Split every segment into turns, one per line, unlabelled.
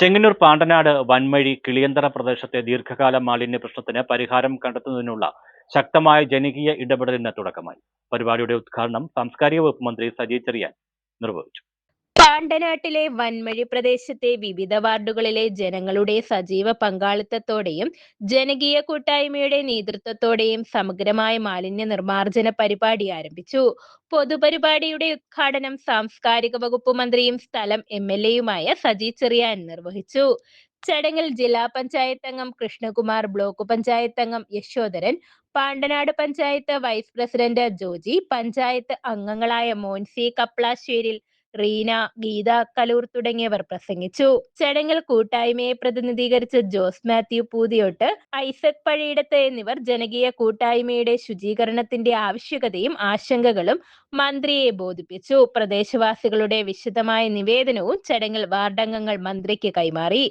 ചെങ്ങന്നൂർ പാണ്ടനാട് വൻമഴി കിളിയന്തറ പ്രദേശത്തെ ദീർഘകാല മാലിന്യ പ്രശ്നത്തിന് പരിഹാരം കണ്ടെത്തുന്നതിനുള്ള ശക്തമായ ജനകീയ ഇടപെടലിന് തുടക്കമായി. പരിപാടിയുടെ ഉദ്ഘാടനം സാംസ്കാരിക വകുപ്പ് മന്ത്രി സജി ചെറിയാൻ നിർവഹിച്ചു.
പാണ്ടനാട്ടിലെ വൻമഴി പ്രദേശത്തെ വിവിധ വാർഡുകളിലെ ജനങ്ങളുടെ സജീവ പങ്കാളിത്തത്തോടെയും ജനകീയ കൂട്ടായ്മയുടെ നേതൃത്വത്തോടെയും സമഗ്രമായ മാലിന്യ നിർമ്മാർജന പരിപാടി ആരംഭിച്ചു. പൊതുപരിപാടിയുടെ ഉദ്ഘാടനം സാംസ്കാരിക വകുപ്പ് മന്ത്രിയും സ്ഥലം എം എൽ എയുമായ സജി ചെറിയാൻ നിർവഹിച്ചു. ചടങ്ങിൽ ജില്ലാ പഞ്ചായത്ത് അംഗം കൃഷ്ണകുമാർ ബ്ലോക്ക് പഞ്ചായത്ത് അംഗം യശോധരൻ പാണ്ടനാട് പഞ്ചായത്ത് വൈസ് പ്രസിഡന്റ് ജോജി പഞ്ചായത്ത് അംഗങ്ങളായ മോൻസി കപ്ലാശ്ശേരിൽ റീന ഗീത കലൂർ തുടങ്ങിയവർ പ്രസംഗിച്ചു. ചടങ്ങിൽ കൂട്ടായ്മയെ പ്രതിനിധീകരിച്ച് ജോസ് മാത്യു പൂതിയോട്ട് ഐസക് പഴയിടത്ത് എന്നിവർ ജനകീയ കൂട്ടായ്മയുടെ ശുചീകരണത്തിന്റെ ആവശ്യകതയും ആശങ്കകളും മന്ത്രിയെ ബോധിപ്പിച്ചു. പ്രദേശവാസികളുടെ വിശദമായ നിവേദനവും ചടങ്ങിൽ വാർഡംഗങ്ങൾ മന്ത്രിക്ക് കൈമാറി.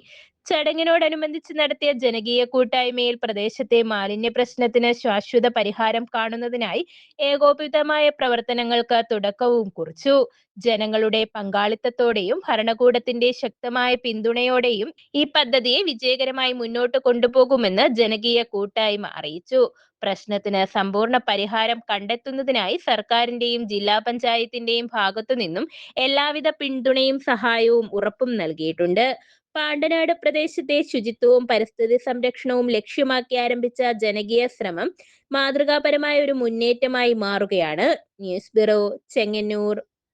ചടങ്ങിനോടനുബന്ധിച്ച് നടത്തിയ ജനകീയ കൂട്ടായ്മയിൽ പ്രദേശത്തെ മാലിന്യ പ്രശ്നത്തിന് ശാശ്വത പരിഹാരം കാണുന്നതിനായി ഏകോപിതമായ പ്രവർത്തനങ്ങൾക്ക് തുടക്കവും കുറിച്ചു. ജനങ്ങളുടെ പങ്കാളിത്തത്തോടെയും ഭരണകൂടത്തിന്റെ ശക്തമായ പിന്തുണയോടെയും ഈ പദ്ധതിയെ വിജയകരമായി മുന്നോട്ട് കൊണ്ടുപോകുമെന്ന് ജനകീയ കൂട്ടായ്മ അറിയിച്ചു. പ്രശ്നത്തിന് സമ്പൂർണ പരിഹാരം കണ്ടെത്തുന്നതിനായി സർക്കാരിന്റെയും ജില്ലാ പഞ്ചായത്തിന്റെയും ഭാഗത്തുനിന്നും എല്ലാവിധ പിന്തുണയും സഹായവും ഉറപ്പും നൽകിയിട്ടുണ്ട്. പാണ്ടനാട് പ്രദേശത്തെ ശുചിത്വവും പരിസ്ഥിതി സംരക്ഷണവും ലക്ഷ്യമാക്കി ആരംഭിച്ച ജനകീയ ശ്രമം മാതൃകാപരമായ ഒരു മുന്നേറ്റമായി മാറുകയാണ്. News bureau Chengannur.